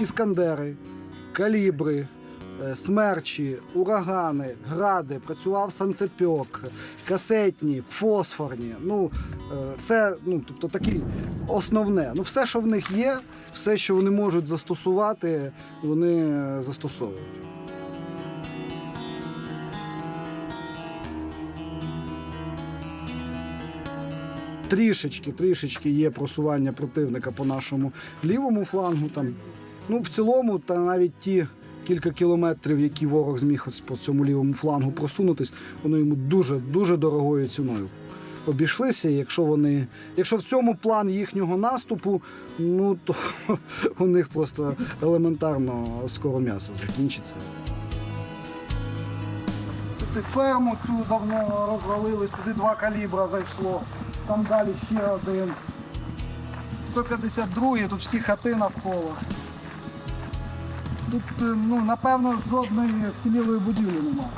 іскандери, калібри, е, смерчі, урагани, гради, працював санцепьок, касетні, фосфорні. Ну, е, це ну, тобто, такі основне. Ну, все, що в них є, все, що вони можуть застосувати, вони е, застосовують. Трішечки, трішечки є просування противника по нашому лівому флангу. Там. Ну, в цілому, та навіть ті кілька кілометрів, які ворог зміг по цьому лівому флангу просунутись, воно йому дуже дуже дорогою ціною обійшлися. Якщо вони, якщо в цьому план їхнього наступу, ну то у них просто елементарно скоро м'ясо закінчиться. Тут і ферму цю давно розвалили, туди два калібра зайшло, там далі ще один. 152 тут всі хати навколо. Тут, е, ну, напевно, жодної вцілілої будівлі немає.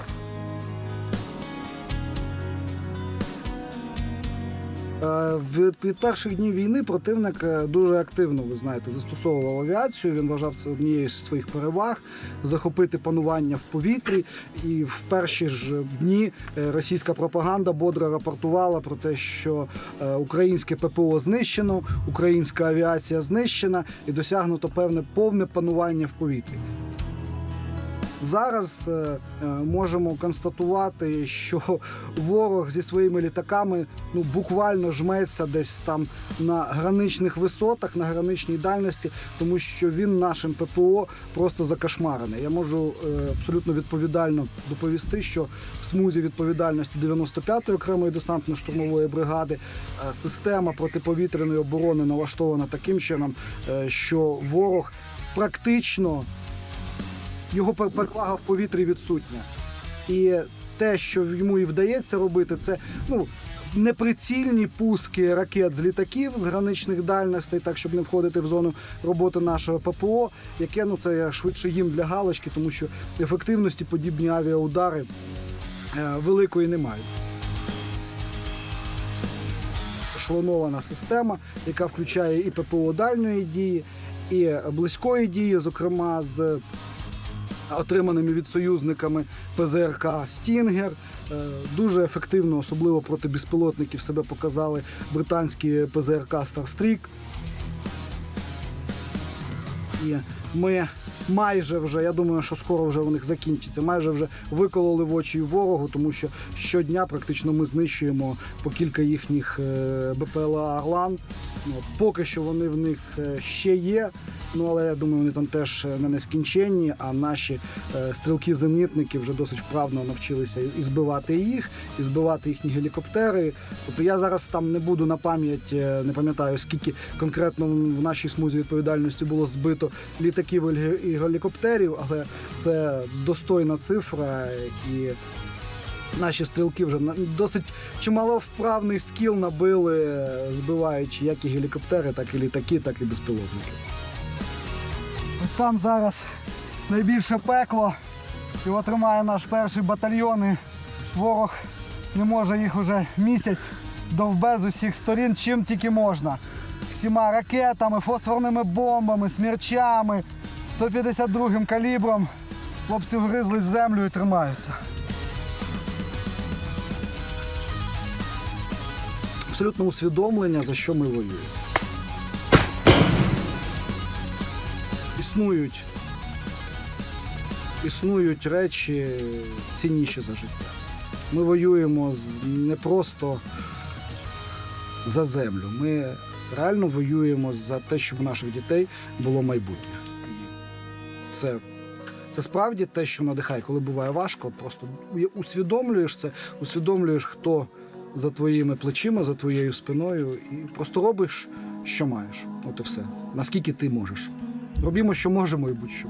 Від, від перших днів війни противник е, дуже активно, ви знаєте, застосовував авіацію. Він вважав це однією з своїх переваг захопити панування в повітрі. І в перші ж дні е, російська пропаганда бодро рапортувала про те, що е, українське ППО знищено, українська авіація знищена і досягнуто певне повне панування в повітрі. Зараз е, е, можемо констатувати, що ворог зі своїми літаками ну буквально жметься десь там на граничних висотах, на граничній дальності, тому що він нашим ППО просто закошмарений. Я можу е, абсолютно відповідально доповісти, що в смузі відповідальності 95-ї окремої десантно-штурмової бригади система протиповітряної оборони налаштована таким чином, що ворог практично його пер- перевага в повітрі відсутня. І те, що йому і вдається робити, це ну. Неприцільні пуски ракет з літаків з граничних дальностей, так щоб не входити в зону роботи нашого ППО, яке ну це швидше їм для галочки, тому що ефективності подібні авіаудари е, великої не мають. Ешелонована система, яка включає і ППО дальньої дії, і близької дії, зокрема з отриманими від союзниками ПЗРК Стінгер. Е, Дуже ефективно, особливо проти безпілотників, себе показали британські ПЗРК Старстрік. І ми майже вже, я думаю, що скоро вже у них закінчиться, майже вже викололи в очі ворогу, тому що щодня практично ми знищуємо по кілька їхніх е, БПЛА Орлан. Поки що вони в них е, ще є. Ну але я думаю, вони там теж е, не нескінченні, а наші е, стрілки-зенітники вже досить вправно навчилися і збивати їх, і збивати їхні гелікоптери. Тобто я зараз там не буду на пам'ять, е, не пам'ятаю скільки конкретно в нашій смузі відповідальності було збито літаків і гелікоптерів, але це достойна цифра і. Наші стрілки вже досить чимало вправний скіл набили, збиваючи як і гелікоптери, так і літаки, так і безпілотники. Там зараз найбільше пекло. Його тримає наш перший батальйон. І ворог не може їх уже місяць довбе з усіх сторін, чим тільки можна. Всіма ракетами, фосфорними бомбами, смерчами, 152 калібром. Хлопці вгризлись в землю і тримаються. Абсолютно усвідомлення, за що ми воюємо. Існують, існують речі цінніші за життя. Ми воюємо не просто за землю. Ми реально воюємо за те, щоб у наших дітей було майбутнє. Це, це справді те, що надихає, коли буває важко. Просто усвідомлюєш це, усвідомлюєш, хто за твоїми плечима, за твоєю спиною, і просто робиш, що маєш. От і все. Наскільки ти можеш. Робімо, що можемо, і будь-що.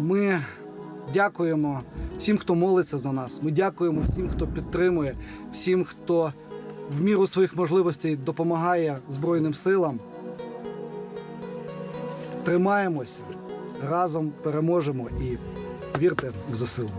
Ми дякуємо всім, хто молиться за нас. Ми дякуємо всім, хто підтримує, всім, хто в міру своїх можливостей допомагає Збройним силам. Тримаємося, разом переможемо і вірте в ЗСУ.